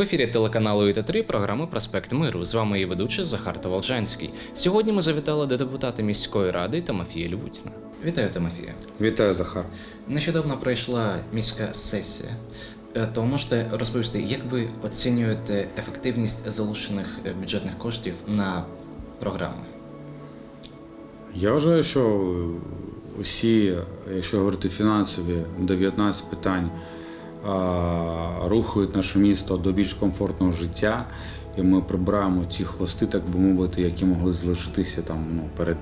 В ефірі телеканалу ІТ3 програми Проспект Миру. З вами її ведучий Захар Таволжанський. Сьогодні ми завітали до депутата міської ради Тимофія Львутіна. Вітаю, Тимофія. Вітаю, Захар. Нещодавно пройшла міська сесія. Е, То можете розповісти, як ви оцінюєте ефективність залучених е, бюджетних коштів на програми? Я вважаю, що усі, якщо говорити фінансові, 19 питань рухають наше місто до більш комфортного життя. І ми прибираємо ці хвости, так би мовити, які могли залишитися там ну, перед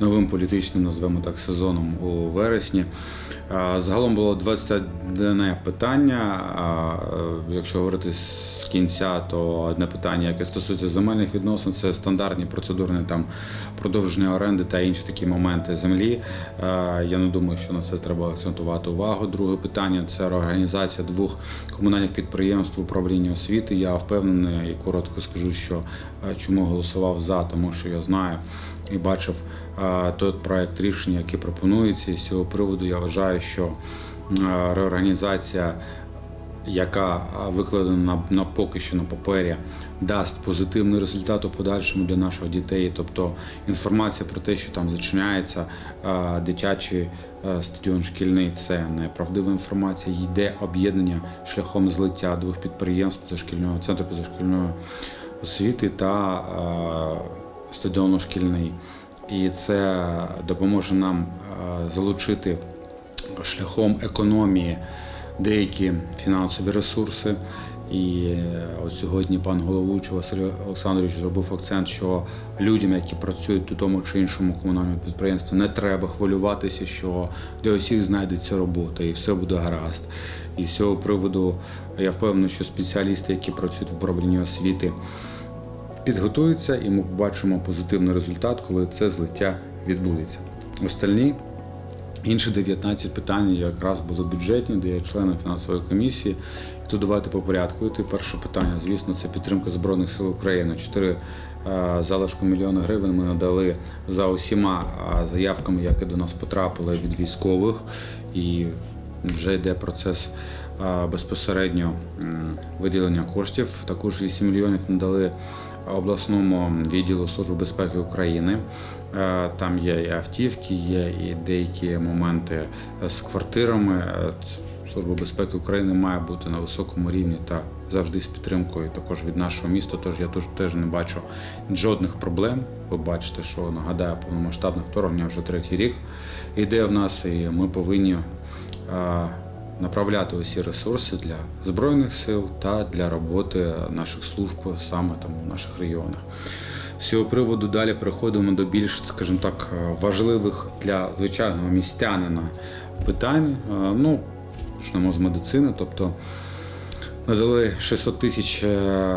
новим політичним, назвемо так, сезоном у вересні. Загалом було 21 питання. Е, Якщо говорити з кінця, то одне питання, яке стосується земельних відносин, це стандартні процедурні там продовження оренди та інші такі моменти землі. Е, Я не думаю, що на це треба акцентувати увагу. Друге питання це реорганізація двох комунальних підприємств управління освіти. Я впевнений і коротко скажу, що е, чому голосував за, тому що я знаю і бачив е, той проект рішення, який пропонується. З цього приводу я вважаю, що е, реорганізація яка викладена на, поки що на папері, дасть позитивний результат у подальшому для наших дітей. Тобто інформація про те, що там зачиняється дитячий стадіон шкільний, це неправдива інформація. Йде об'єднання шляхом злиття двох підприємств позашкільного центру позашкільної освіти та стадіону шкільний. І це допоможе нам залучити шляхом економії деякі фінансові ресурси. І е, от сьогодні пан головуючий Василь Олександрович зробив акцент, що людям, які працюють у тому чи іншому комунальному підприємстві, не треба хвилюватися, що для усіх знайдеться робота і все буде гаразд. І з цього приводу я впевнений, що спеціалісти, які працюють в управлінні освіти, підготуються, і ми побачимо позитивний результат, коли це злиття відбудеться. Остальні Інші 19 питань якраз були бюджетні, де я члени фінансової комісії. І тут давайте по порядку. І перше питання, звісно, це підтримка Збройних сил України. 4 залишку мільйона гривень ми надали за усіма заявками, які до нас потрапили від військових. І вже йде процес безпосередньо виділення коштів. Також 8 мільйонів надали обласному відділу Служби безпеки України. Е, Там є і автівки, є і деякі моменти з квартирами. Е, Служба безпеки України має бути на високому рівні та завжди з підтримкою також від нашого міста. Тож я теж, теж не бачу жодних проблем. Ви бачите, що нагадаю, повномасштабне вторгнення вже третій рік йде в нас, і ми повинні е, направляти усі ресурси для збройних сил та для роботи наших служб саме там у наших регіонах. З цього приводу далі переходимо до більш, скажімо так, важливих для звичайного містянина питань. Е, Ну, почнемо з медицини, тобто надали 600 тисяч е,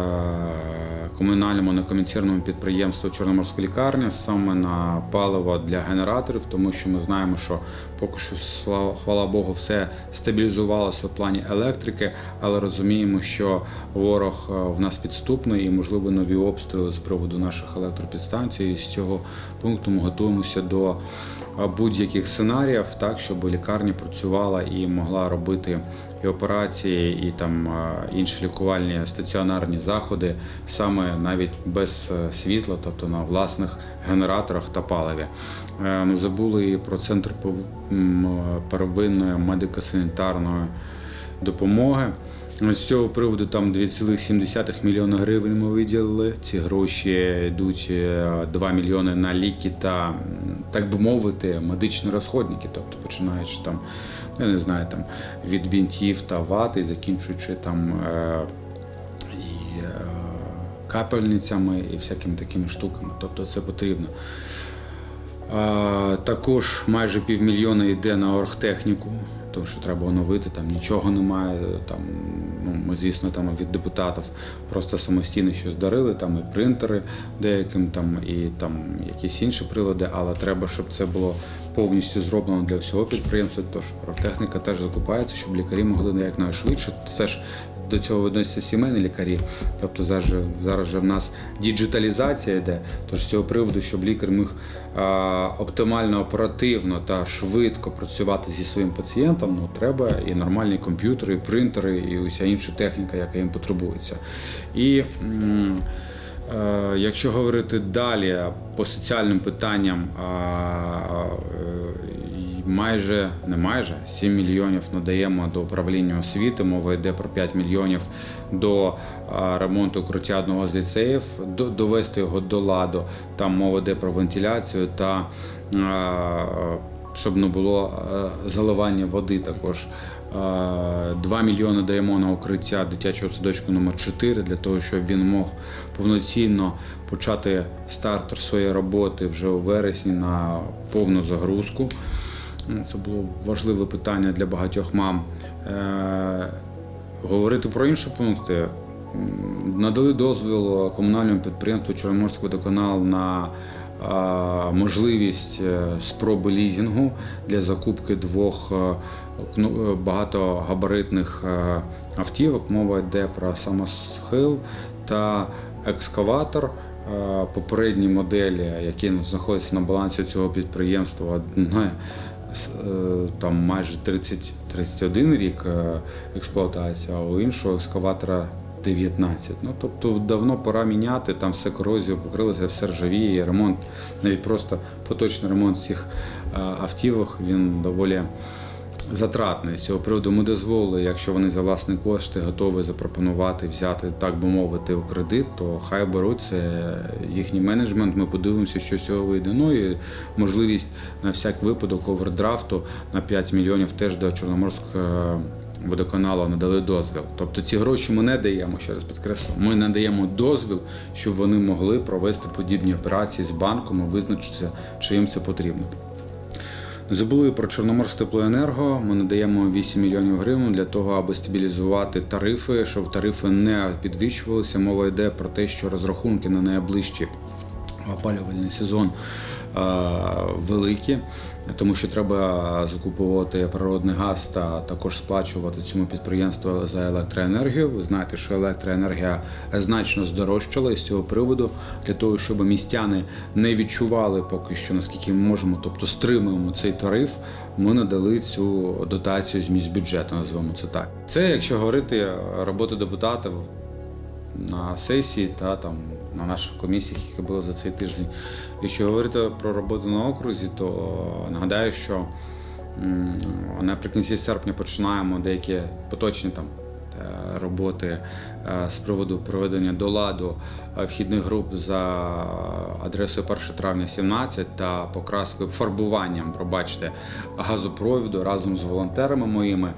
комунальному некомерційному підприємству Чорноморська лікарня саме на паливо для генераторів, тому що ми знаємо, що поки що, слава хвала Богу, все стабілізувалося у плані електрики, але розуміємо, що ворог е, в нас підступний і, можливо, нові обстріли з приводу наших електропідстанцій. І з цього пункту ми готуємося до е, будь-яких сценаріїв, так щоб лікарня працювала і могла робити і операції, і там е, інші лікувальні стаціонарні заходи саме навіть без е, світла, тобто на власних генераторах та паливі. Е, Не забули і про центр первинної медико-санітарної допомоги. З цього приводу там 2,7 мільйона гривень ми виділили. Ці гроші йдуть е, 2 мільйони на ліки та, так би мовити, медичні розходники, тобто починаючи там, ну, я не знаю, там від бінтів та вати, закінчуючи там е, і е, капельницями і всякими такими штуками. Тобто це потрібно. Також майже півмільйона йде на оргтехніку, тому що треба оновити, там нічого немає. Там, ну, ми, звісно, там від депутатів просто самостійно щось дарили, там і принтери деяким, там, і там якісь інші прилади, але треба, щоб це було повністю зроблено для всього підприємства. Тож оргтехніка теж закупається, щоб лікарі могли якнайшвидше. Це ж до цього відносяться сімейні лікарі. Тобто зараз, зараз же в нас діджиталізація йде. Тож з цього приводу, щоб лікар міг а, оптимально оперативно та швидко працювати зі своїм пацієнтом, ну треба і нормальні комп'ютери, і принтери, і уся інша техніка, яка їм потребується. І м, Е, Якщо говорити далі по соціальним питанням, а, е, майже не майже 7 мільйонів надаємо до управління освіти. Мова йде про 5 мільйонів до ремонту укриття одного з ліцеїв, до- довести його до ладу. Там мова йде про вентиляцію та а, щоб не було е, заливання води також. Е, 2 мільйони даємо на укриття дитячого садочку номер 4 для того, щоб він мог повноцінно почати старт своєї роботи вже у вересні на повну загрузку. Це було важливе питання для багатьох мам. Е, Говорити про інші пункти. Надали дозвіл комунальному підприємству Чорноморський водоканал на а, можливість е, спроби лізінгу для закупки двох е, е, багатогабаритних е, автівок. Мова йде про самосхил та екскаватор. Е, Попередні моделі, які знаходяться на балансі цього підприємства, е, там майже 30, 31 рік експлуатація, експлуатації, а у іншого екскаватора 19. Ну тобто давно пора міняти, там все корозію покрилося, все ржавіє, ремонт, навіть просто поточний ремонт цих е, автівок, він доволі затратний. З цього приводу ми дозволили, якщо вони за власні кошти готові запропонувати взяти, так би мовити, у кредит, то хай беруть це їхній менеджмент. Ми подивимося, що з цього вийде. Ну і можливість на всяк випадок овердрафту на 5 мільйонів теж до Чорноморського водоканалу надали дозвіл. Тобто ці гроші ми не даємо, ще раз підкреслю. Ми надаємо дозвіл, щоб вони могли провести подібні операції з банком і визначитися, чи їм це потрібно. Забули про Чорноморстеплоенерго. Ми надаємо 8 мільйонів гривень для того, аби стабілізувати тарифи, щоб тарифи не підвищувалися. Мова йде про те, що розрахунки на найближчий опалювальний сезон е, великі, тому що треба закуповувати природний газ та також сплачувати цьому підприємству за електроенергію. Ви знаєте, що електроенергія значно здорожчала і з цього приводу для того, щоб містяни не відчували поки що, наскільки ми можемо, тобто стримуємо цей тариф. Ми надали цю дотацію з міськбюджету, називаємо це так. Це, якщо говорити роботи депутатів, на сесії та там на наших комісіях, які були за цей тиждень. Якщо говорити про роботу на окрузі, то нагадаю, що наприкінці серпня починаємо деякі поточні там. Е, Роботи е, з приводу проведення до ладу е, вхідних груп за адресою 1 травня 17 та покраскою фарбуванням, пробачте, газопровіду разом з волонтерами моїми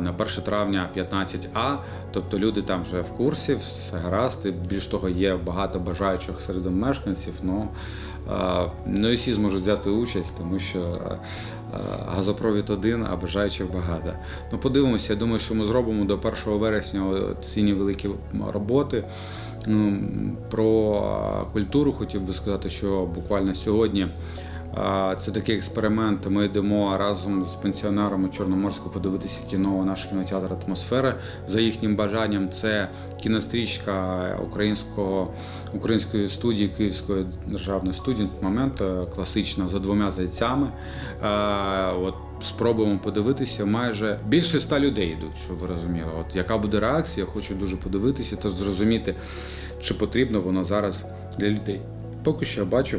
на 1 травня 15А. Тобто люди там вже в курсі, все гаразд. Більш того, є багато бажаючих серед мешканців. Ну, не всі зможуть взяти участь, тому що газопровід один, а бажаючих багато. Ну, подивимося, я думаю, що ми зробимо до 1 вересня ціні великі роботи. Ну, Про культуру хотів би сказати, що буквально сьогодні. Це такий експеримент. Ми йдемо разом з пенсіонерами Чорноморську подивитися кіно наш кінотеатр Атмосфера. За їхнім бажанням, це кінострічка українського української студії Київської державної студії. Момент е, класична за двома зайцями. От спробуємо подивитися. Майже більше ста людей йдуть, щоб ви розуміли. От яка буде реакція? Хочу дуже подивитися та зрозуміти, чи потрібно воно зараз для людей. Поки що бачу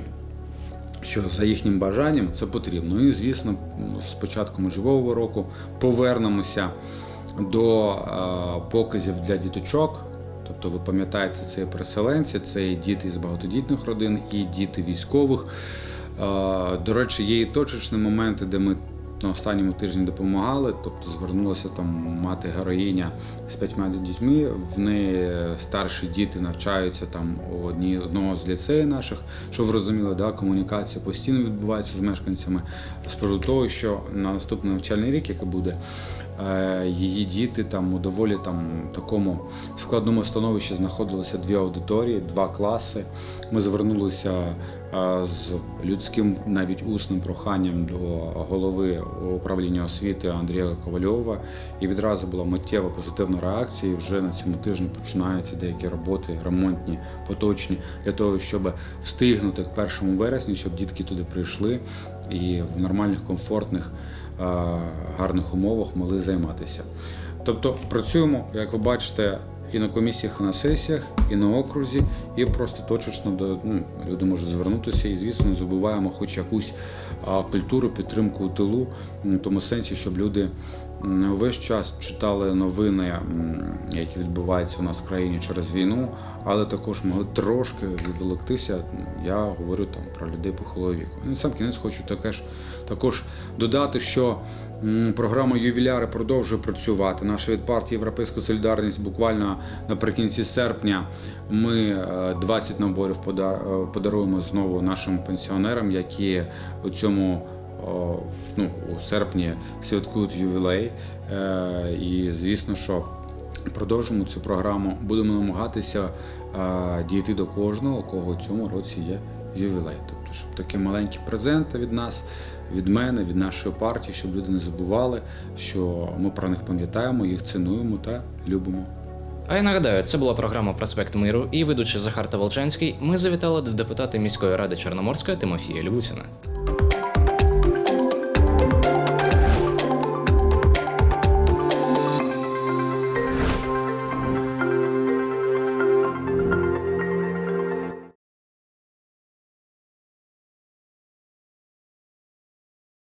що за їхнім бажанням це потрібно. І, звісно, з початком живого року повернемося до е, показів для діточок. Тобто, ви пам'ятаєте, це і переселенці, це діти з багатодітних родин, і діти військових. Е, До речі, є і точечні моменти, де ми на останньому тижні допомагали. Тобто звернулася там мати героїня з п'ятьма дітьми. В неї старші діти навчаються там у одні одного з ліцеїв наших. що ви розуміли, да, комунікація постійно відбувається з мешканцями з приводу того, що на наступний навчальний рік, який буде, її діти там у доволі там такому складному становищі знаходилися дві аудиторії, два класи. Ми звернулися е, з людським навіть усним проханням до голови управління освіти Андрія Ковальова, і відразу була миттєва позитивна реакція. І вже на цьому тижні починаються деякі роботи ремонтні, поточні для того, щоб встигнути к 1 вересні, щоб дітки туди прийшли і в нормальних, комфортних, е, гарних умовах могли займатися. Тобто працюємо, як ви бачите, і на комісіях, і на сесіях, і на окрузі, і просто точечно до ну, люди можуть звернутися. І звісно, не забуваємо хоч якусь культуру, підтримку у тилу, в тому сенсі, щоб люди весь час читали новини, які відбуваються у нас в країні через війну, але також могли трошки відволіктися. Я говорю там про людей похилого віку. І на сам кінець хочу також, також додати, що програма Ювіляри продовжує працювати. Наша від партії Європейська Солідарність буквально наприкінці серпня ми е, 20 наборів пода- е, подаруємо знову нашим пенсіонерам, які у цьому ну, у серпні святкують ювілей. Е, І звісно, що продовжимо цю програму. Будемо намагатися е, дійти до кожного, у кого у цьому році є ювілей. Тобто, щоб такі маленькі презенти від нас, від мене, від нашої партії, щоб люди не забували, що ми про них пам'ятаємо, їх цінуємо та любимо. А я нагадаю, це була програма Проспект Миру і ведучий Захар Таволчанський. Ми завітали до депутата міської ради Чорноморська Тимофія Львутіна.